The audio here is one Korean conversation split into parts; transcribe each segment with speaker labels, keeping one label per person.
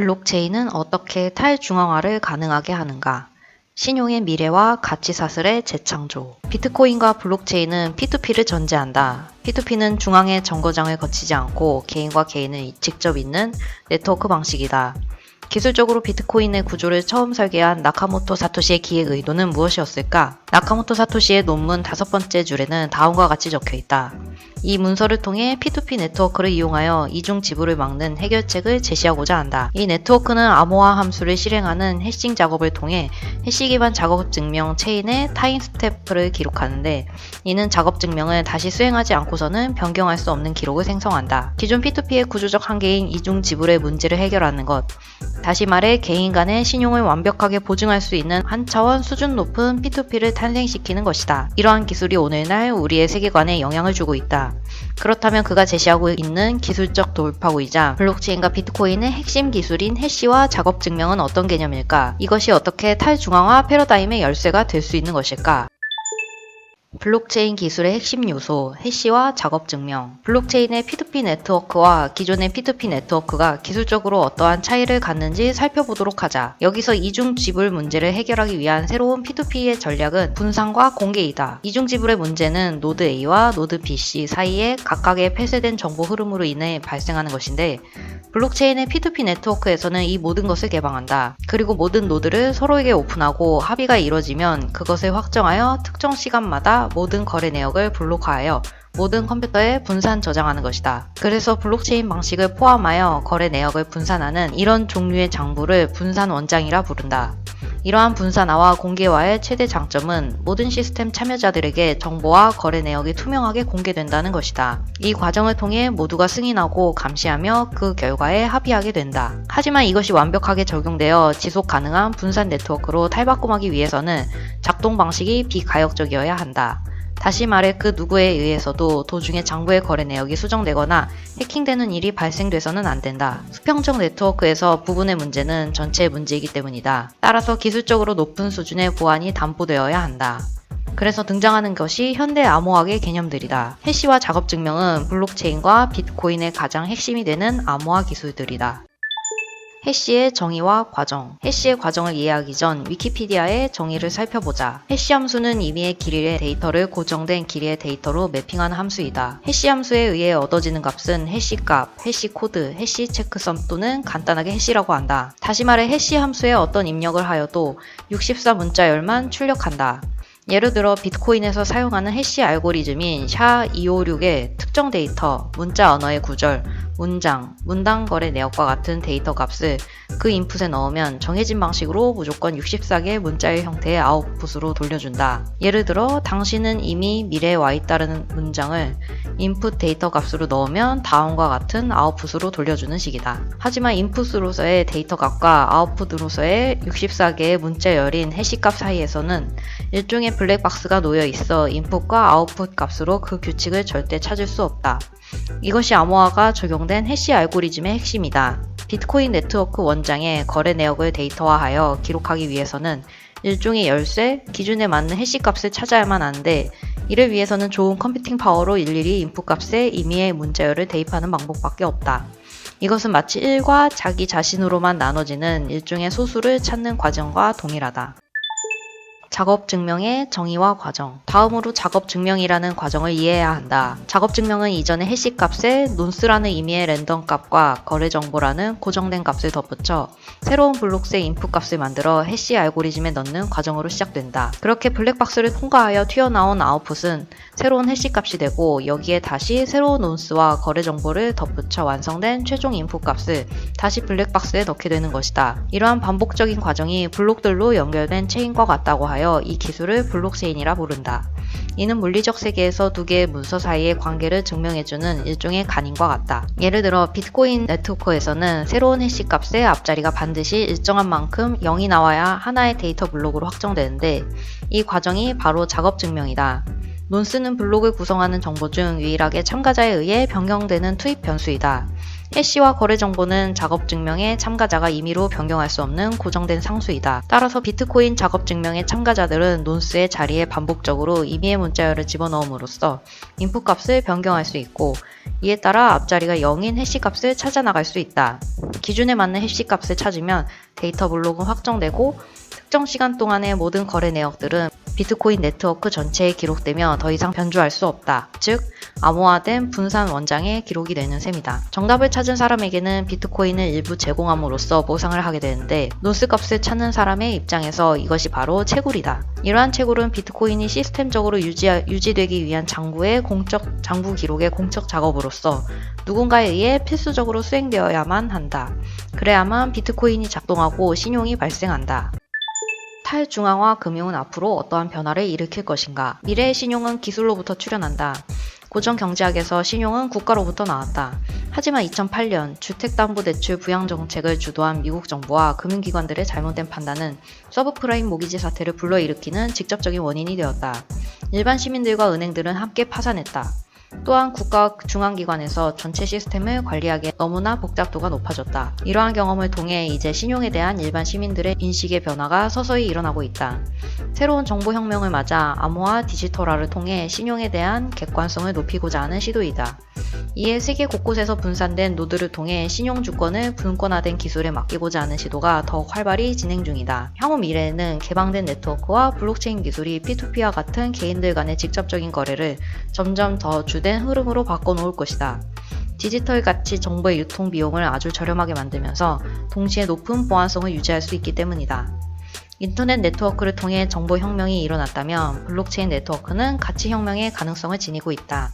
Speaker 1: 블록체인은 어떻게 탈중앙화를 가능하게 하는가? 신용의 미래와 가치 사슬의 재창조. 비트코인과 블록체인은 P2P를 전제한다. P2P는 중앙의 정거장을 거치지 않고 개인과 개인을 직접 잇는 네트워크 방식이다. 기술적으로 비트코인의 구조를 처음 설계한 나카모토 사토시의 기획 의도는 무엇이었을까? 나카모토 사토시의 논문 다섯 번째 줄에는 다음과 같이 적혀 있다. 이 문서를 통해 P2P 네트워크를 이용하여 이중 지불을 막는 해결책을 제시하고자 한다. 이 네트워크는 암호화 함수를 실행하는 해싱 작업을 통해 해시 기반 작업 증명 체인의 타임 스텝을 기록하는데 이는 작업 증명을 다시 수행하지 않고서는 변경할 수 없는 기록을 생성한다. 기존 P2P의 구조적 한계인 이중 지불의 문제를 해결하는 것. 다시 말해 개인 간의 신용을 완벽하게 보증할 수 있는 한 차원 수준 높은 P2P를 탄생시키는 것이다. 이러한 기술이 오늘날 우리의 세계관에 영향을 주고 있다. 그렇다면 그가 제시하고 있는 기술적 돌파구이자 블록체인과 비트코인의 핵심 기술인 해시와 작업 증명은 어떤 개념일까? 이것이 어떻게 탈중앙화 패러다임의 열쇠가 될 수 있는 것일까? 블록체인 기술의 핵심 요소, 해시와 작업 증명. 블록체인의 P2P 네트워크와 기존의 P2P 네트워크가 기술적으로 어떠한 차이를 갖는지 살펴보도록 하자. 여기서 이중 지불 문제를 해결하기 위한 새로운 P2P의 전략은 분산과 공개이다. 이중 지불의 문제는 노드 A와 노드 BC 사이에 각각의 폐쇄된 정보 흐름으로 인해 발생하는 것인데 블록체인의 P2P 네트워크에서는 이 모든 것을 개방한다. 그리고 모든 노드를 서로에게 오픈하고 합의가 이뤄지면 그것을 확정하여 특정 시간마다 모든 거래 내역을 블록화하여 모든 컴퓨터에 분산 저장하는 것이다. 그래서 블록체인 방식을 포함하여 거래 내역을 분산하는 이런 종류의 장부를 분산 원장이라 부른다. 이러한 분산화와 공개화의 최대 장점은 모든 시스템 참여자들에게 정보와 거래 내역이 투명하게 공개된다는 것이다. 이 과정을 통해 모두가 승인하고 감시하며 그 결과에 합의하게 된다. 하지만 이것이 완벽하게 적용되어 지속 가능한 분산 네트워크로 탈바꿈하기 위해서는 작동 방식이 비가역적이어야 한다. 다시 말해 그 누구에 의해서도 도중에 장부의 거래 내역이 수정되거나 해킹되는 일이 발생돼서는 안 된다. 수평적 네트워크에서 부분의 문제는 전체의 문제이기 때문이다. 따라서 기술적으로 높은 수준의 보안이 담보되어야 한다. 그래서 등장하는 것이 현대 암호학의 개념들이다. 해시와 작업 증명은 블록체인과 비트코인의 가장 핵심이 되는 암호화 기술들이다. 해시의 정의와 과정. 해시의 과정을 이해하기 전 위키피디아의 정의를 살펴보자. 해시 함수는 임의의 길이의 데이터를 고정된 길이의 데이터로 매핑하는 함수이다. 해시 함수에 의해 얻어지는 값은 해시 값, 해시 코드, 해시 체크섬 또는 간단하게 해시라고 한다. 다시 말해 해시 함수에 어떤 입력을 하여도 64 문자열만 출력한다. 예를 들어 비트코인에서 사용하는 해시 알고리즘인 SHA-256의 특정 데이터, 문자 언어의 구절, 문장, 문당 거래 내역과 같은 데이터 값을 그 인풋에 넣으면 정해진 방식으로 무조건 64개의 문자의 형태의 아웃풋으로 돌려준다. 예를 들어 당신은 이미 미래에 와 있다는 문장을 인풋 데이터 값으로 넣으면 다음과 같은 아웃풋으로 돌려주는 식이다. 하지만 인풋으로서의 데이터 값과 아웃풋으로서의 64개의 문자열인 해시값 사이에서는 일종의 블랙박스가 놓여 있어 인풋과 아웃풋 값으로 그 규칙을 절대 찾을 수 없다. 이것이 암호화가 적용된 해시 알고리즘의 핵심이다. 비트코인 네트워크 원장의 거래 내역을 데이터화하여 기록하기 위해서는 일종의 열쇠, 기준에 맞는 해시 값을 찾아야만 하는데 이를 위해서는 좋은 컴퓨팅 파워로 일일이 인풋 값에 임의의 문자열을 대입하는 방법밖에 없다. 이것은 마치 1과 자기 자신으로만 나눠지는 일종의 소수를 찾는 과정과 동일하다. 작업 증명의 정의와 과정. 다음으로 작업 증명이라는 과정을 이해해야 한다. 작업 증명은 이전의 해시 값에 논스라는 의미의 랜덤 값과 거래 정보라는 고정된 값을 덧붙여 새로운 블록의 인풋 값을 만들어 해시 알고리즘에 넣는 과정으로 시작된다. 그렇게 블랙박스를 통과하여 튀어나온 아웃풋은 새로운 해시 값이 되고 여기에 다시 새로운 논스와 거래 정보를 덧붙여 완성된 최종 인풋 값을 다시 블랙박스에 넣게 되는 것이다. 이러한 반복적인 과정이 블록들로 연결된 체인과 같다고 하여 이 기술을 블록체인이라 부른다. 이는 물리적 세계에서 두 개의 문서 사이의 관계를 증명해주는 일종의 간인과 같다. 예를 들어 비트코인 네트워크에서는 새로운 해시 값의 앞자리가 반드시 일정한 만큼 0이 나와야 하나의 데이터 블록으로 확정되는데 이 과정이 바로 작업 증명이다. 논스는 블록을 구성하는 정보 중 유일하게 참가자에 의해 변경되는 투입 변수이다. 해시와 거래 정보는 작업 증명에 참가자가 임의로 변경할 수 없는 고정된 상수이다. 따라서 비트코인 작업 증명의 참가자들은 논스의 자리에 반복적으로 임의의 문자열을 집어넣음으로써 인풋 값을 변경할 수 있고 이에 따라 앞자리가 0인 해시 값을 찾아 나갈 수 있다. 기준에 맞는 해시 값을 찾으면 데이터 블록은 확정되고 특정 시간 동안의 모든 거래 내역들은 비트코인 네트워크 전체에 기록되며 더 이상 변조할 수 없다. 즉, 암호화된 분산 원장에 기록이 되는 셈이다. 정답을 찾은 사람에게는 비트코인을 일부 제공함으로써 보상을 하게 되는데 논스 값을 찾는 사람의 입장에서 이것이 바로 채굴이다. 이러한 채굴은 비트코인이 시스템적으로 유지, 유지되기 위한 장부의 공적 장부 기록의 공적 작업으로서 누군가에 의해 필수적으로 수행되어야만 한다. 그래야만 비트코인이 작동하고 신용이 발생한다. 탈중앙화 금융은 앞으로 어떠한 변화를 일으킬 것인가? 미래의 신용은 기술로부터 출현한다. 고전 경제학에서 신용은 국가로부터 나왔다. 하지만 2008년 주택담보대출 부양 정책을 주도한 미국 정부와 금융기관들의 잘못된 판단은 서브프라임 모기지 사태를 불러일으키는 직접적인 원인이 되었다. 일반 시민들과 은행들은 함께 파산했다. 또한 국가 중앙기관에서 전체 시스템을 관리하기에 너무나 복잡도가 높아졌다. 이러한 경험을 통해 이제 신용에 대한 일반 시민들의 인식의 변화가 서서히 일어나고 있다. 새로운 정보혁명을 맞아 암호화 디지털화를 통해 신용에 대한 객관성을 높이고자 하는 시도이다. 이에 세계 곳곳에서 분산된 노드를 통해 신용 주권을 분권화된 기술에 맡기고자 하는 시도가 더욱 활발히 진행 중이다. 향후 미래에는 개방된 네트워크와 블록체인 기술이 P2P와 같은 개인들 간의 직접적인 거래를 점점 더 주된 흐름으로 바꿔놓을 것이다. 디지털 가치 정보의 유통 비용을 아주 저렴하게 만들면서 동시에 높은 보안성을 유지할 수 있기 때문이다. 인터넷 네트워크를 통해 정보 혁명이 일어났다면 블록체인 네트워크는 가치 혁명의 가능성을 지니고 있다.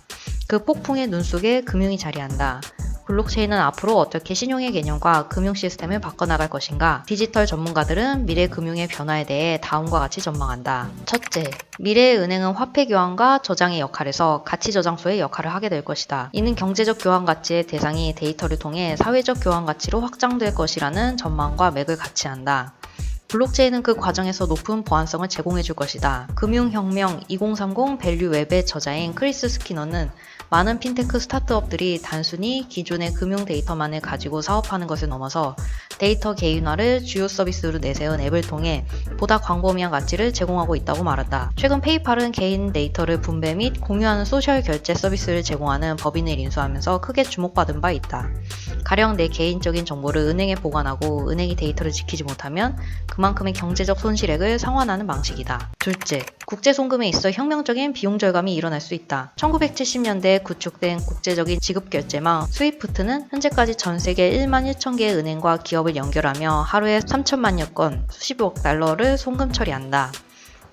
Speaker 1: 그 폭풍의 눈 속에 금융이 자리한다. 블록체인은 앞으로 어떻게 신용의 개념과 금융 시스템을 바꿔나갈 것인가? 디지털 전문가들은 미래 금융의 변화에 대해 다음과 같이 전망한다. 첫째, 미래의 은행은 화폐 교환과 저장의 역할에서 가치 저장소의 역할을 하게 될 것이다. 이는 경제적 교환 가치의 대상이 데이터를 통해 사회적 교환 가치로 확장될 것이라는 전망과 맥을 같이 한다. 블록체인은 그 과정에서 높은 보안성을 제공해 줄 것이다. 금융혁명 2030 밸류 웹의 저자인 크리스 스키너는 많은 핀테크 스타트업들이 단순히 기존의 금융 데이터만을 가지고 사업하는 것을 넘어서 데이터 개인화를 주요 서비스로 내세운 앱을 통해 보다 광범위한 가치를 제공하고 있다고 말한다. 최근 페이팔은 개인 데이터를 분배 및 공유하는 소셜 결제 서비스를 제공하는 법인을 인수하면서 크게 주목받은 바 있다. 가령 내 개인적인 정보를 은행에 보관하고 은행이 데이터를 지키지 못하면 그만큼의 경제적 손실액을 상환하는 방식이다. 둘째, 국제 송금에 있어 혁명적인 비용 절감이 일어날 수 있다. 1970년대에 구축된 국제적인 지급 결제망 스위프트는 현재까지 전 세계 1만 1천 개의 은행과 기업을 연결하며 하루에 3천만여 건, 수십억 달러를 송금 처리한다.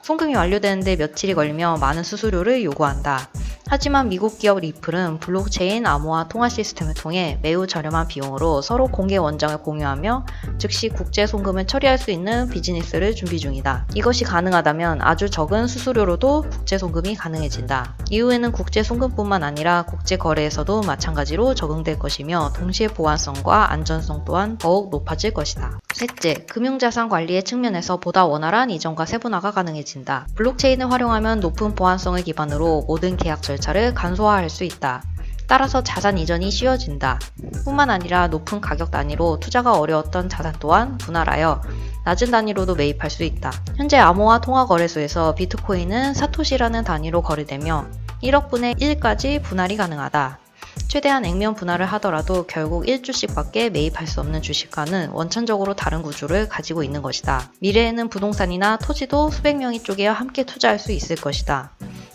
Speaker 1: 송금이 완료되는데 며칠이 걸리며 많은 수수료를 요구한다. 하지만 미국 기업 리플은 블록체인 암호화 통화 시스템을 통해 매우 저렴한 비용으로 서로 공개 원장을 공유하며 즉시 국제 송금을 처리할 수 있는 비즈니스를 준비 중이다. 이것이 가능하다면 아주 적은 수수료로도 국제 송금이 가능해진다. 이후에는 국제 송금뿐만 아니라 국제 거래에서도 마찬가지로 적용될 것이며 동시에 보안성과 안전성 또한 더욱 높아질 것이다. 셋째, 금융자산 관리의 측면에서 보다 원활한 이전과 세분화가 가능해진다. 블록체인을 활용하면 높은 보안성을 기반으로 모든 계약 절차를 간소화할 수 있다. 따라서 자산 이전이 쉬워진다. 뿐만 아니라 높은 가격 단위로 투자가 어려웠던 자산 또한 분할하여 낮은 단위로도 매입할 수 있다. 현재 암호화 통화 거래소에서 비트코인은 사토시라는 단위로 거래되며 1억 분의 1까지 분할이 가능하다. 최대한 액면 분할을 하더라도 결국 1주씩밖에 매입할 수 없는 주식과는 원천적으로 다른 구조를 가지고 있는 것이다. 미래에는 부동산이나 토지도 수백 명이 쪼개어 함께 투자할 수 있을 것이다.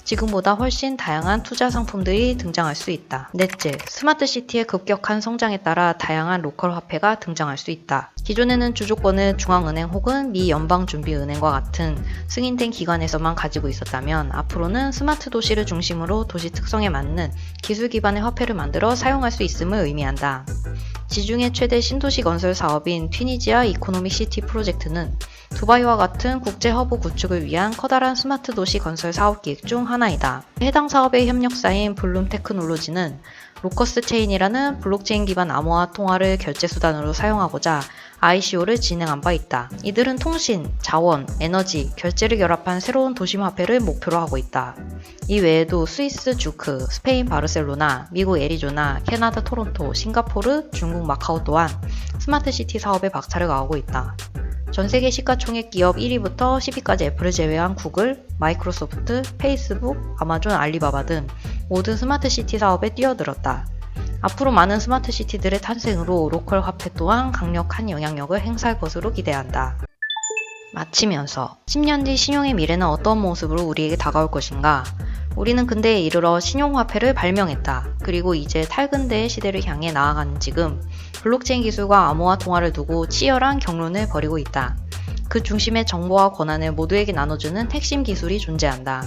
Speaker 1: 지금보다 훨씬 다양한 투자 상품들이 등장할 수 있다. 넷째, 스마트 시티의 급격한 성장에 따라 다양한 로컬 화폐가 등장할 수 있다. 기존에는 주주권을 중앙은행 혹은 미 연방준비은행과 같은 승인된 기관에서만 가지고 있었다면 앞으로는 스마트 도시를 중심으로 도시 특성에 맞는 기술 기반의 화폐를 만들어 사용할 수 있음을 의미한다. 지중해 최대 신도시 건설 사업인 튀니지아 이코노믹 시티 프로젝트는 두바이와 같은 국제 허브 구축을 위한 커다란 스마트 도시 건설 사업 계획 중 하나이다. 해당 사업의 협력사인 블룸 테크놀로지는 로커스 체인이라는 블록체인 기반 암호화 통화를 결제 수단으로 사용하고자 ICO를 진행한 바 있다. 이들은 통신, 자원, 에너지, 결제를 결합한 새로운 도심 화폐를 목표로 하고 있다. 이 외에도 스위스 주크, 스페인 바르셀로나, 미국 애리조나, 캐나다 토론토, 싱가포르, 중국 마카오 또한 스마트 시티 사업에 박차를 가하고 있다. 전 세계 시가총액 기업 1위부터 10위까지 애플을 제외한 구글, 마이크로소프트, 페이스북, 아마존, 알리바바 등 모든 스마트 시티 사업에 뛰어들었다. 앞으로 많은 스마트 시티들의 탄생으로 로컬 화폐 또한 강력한 영향력을 행사할 것으로 기대한다. 마치면서 10년 뒤 신용의 미래는 어떤 모습으로 우리에게 다가올 것인가? 우리는 근대에 이르러 신용화폐를 발명했다. 그리고 이제 탈근대의 시대를 향해 나아가는 지금 블록체인 기술과 암호화 통화를 두고 치열한 경론을 벌이고 있다. 그 중심에 정보와 권한을 모두에게 나눠주는 핵심 기술이 존재한다.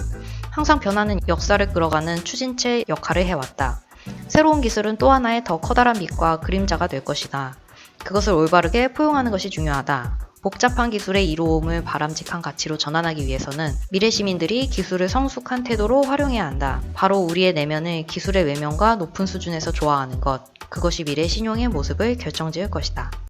Speaker 1: 항상 변하는 역사를 끌어가는 추진체 역할을 해왔다. 새로운 기술은 또 하나의 더 커다란 빛과 그림자가 될 것이다. 그것을 올바르게 포용하는 것이 중요하다. 복잡한 기술의 이로움을 바람직한 가치로 전환하기 위해서는 미래 시민들이 기술을 성숙한 태도로 활용해야 한다. 바로 우리의 내면을 기술의 외면과 높은 수준에서 좋아하는 것. 그것이 미래 신용의 모습을 결정지을 것이다.